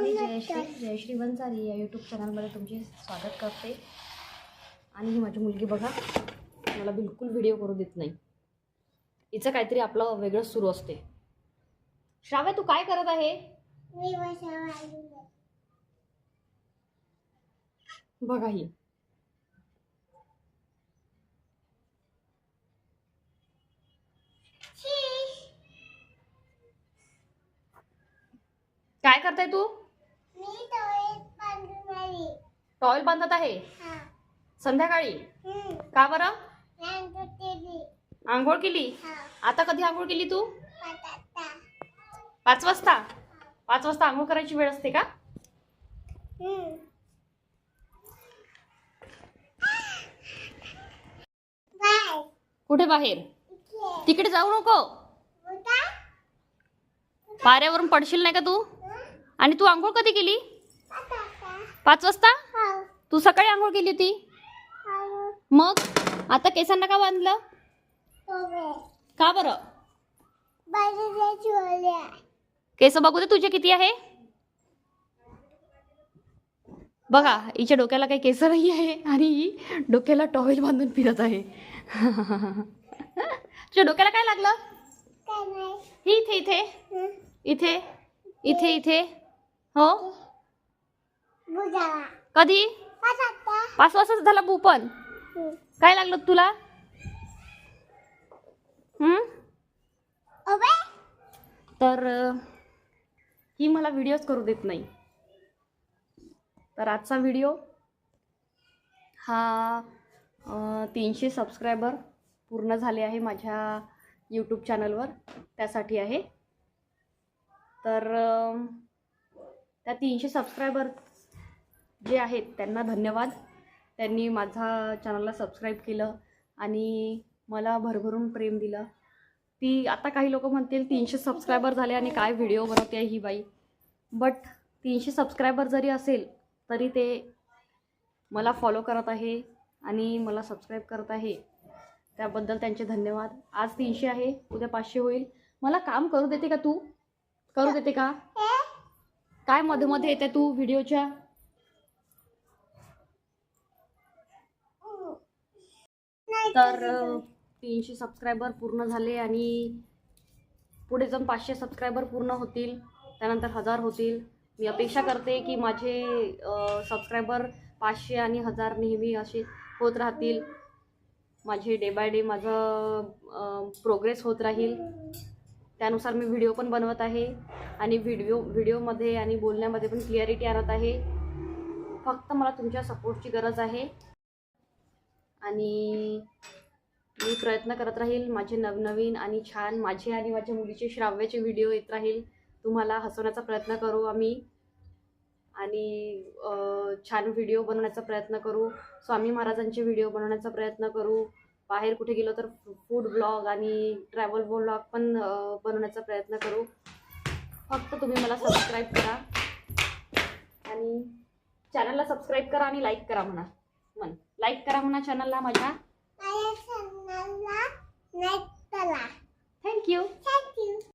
मी जयश्री जयश्री बन्सारी या यूट्यूब चॅनलमध्ये तुमचे स्वागत करते. आणि ही माझी मुलगी बघा मला बिलकुल व्हिडिओ करू देत नाही. हिचं काहीतरी आपलं वेगळंच सुरू असते. श्राव्या तू काय करत आहे. बघा ही. काय करताय तू? टॉयल बांधत आहे? हा. संध्याकाळी? का बरं? आंघोळ केली? आता कधी आंघोळ केली तू? पाच वाजता. पाच वाजता? आंघोळ करायची वेळ असते का? कुठे बाहेर? तिकडे जाऊ नको. पाऱ्यावरून पडशील नाही का तू? आणि तू आंघोळ कधी केली? पाच वाजता. हाव तू सकाळी आंघोळ केली होती? हाव मग? आता केसांना का बांधलं? का बरं? केस बघू दे तुझे किती आहे. बघा हिच्या डोक्याला काही केस नाही आहे आणि ही डोक्याला टॉवेल बांधून फिरत आहे. तुझ्या डोक्याला काय लागलं? हे इथे इथे. हं? इथे इथे इथे. हो? कधी? पाच वाजता. झाला बू पण. काय लागलं तुला? हम्म? तर ही मला व्हिडिओज करू देत नाही. तर आजचा व्हिडिओ हा तीनशे सबस्क्रायबर पूर्ण झाले आहे माझ्या यूट्यूब चॅनलवर त्यासाठी आहे. तर त्या तीनशे सबस्क्रायबर जे आहेत त्यांना धन्यवाद. त्यांनी माझा चॅनलला सबस्क्राईब केलं आणि मला भरभरून प्रेम दिलं. ती आता काही लोक म्हणतील तीनशे सबस्क्रायबर झाले आणि काय व्हिडिओ बनवते आहे ही बाई. बट तीनशे सबस्क्रायबर जरी असेल तरी ते मला फॉलो करत आहे आणि मला सबस्क्राईब करत आहे. त्याबद्दल त्यांचे धन्यवाद. आज तीनशे आहे उद्या पाचशे होईल. मला काम करू देते का तू? करू देते का? काय मध्ये मध्ये येते तू व्हिडिओच्या? तर तीनशे सबस्क्रायबर पूर्ण झाले आणि पुढे जाऊन पाचशे सबस्क्रायबर पूर्ण होतील. त्यानंतर हजार होतील. मी अपेक्षा करते की माझे सबस्क्रायबर पाचशे आणि हजार नेहमी असे होत राहतील. माझे डे बाय डे माझं प्रोग्रेस होत राहील. त्यानुसार मी व्हिडिओ पण बनवत आहे आणि व्हिडिओ व्हिडिओमध्ये आणि बोलण्यामध्ये पण क्लिअरिटी आणत आहे. फक्त मला तुमच्या सपोर्टची गरज आहे. आणि मी प्रयत्न करत राहील माझे नवनवीन आणि छान माझे आणि माझ्या मुलीचे श्राव्याचे व्हिडिओ येत राहील. तुम्हाला हसवण्याचा प्रयत्न करू आम्ही. आणि छान व्हिडिओ बनवण्याचा प्रयत्न करू. स्वामी महाराजांचे व्हिडिओ बनवण्याचा प्रयत्न करू. बाहेर कुठे गेलो तर फूड ब्लॉग आणि ट्रॅव्हल ब्लॉग पण बनवण्याचा प्रयत्न करू. फक्त तुम्ही मला सबस्क्राईब करा. आणि चॅनलला सबस्क्राईब करा आणि लाईक करा म्हणा. म्हण. लाईक करा म्हणा चॅनलला माझ्या. Thank you thank you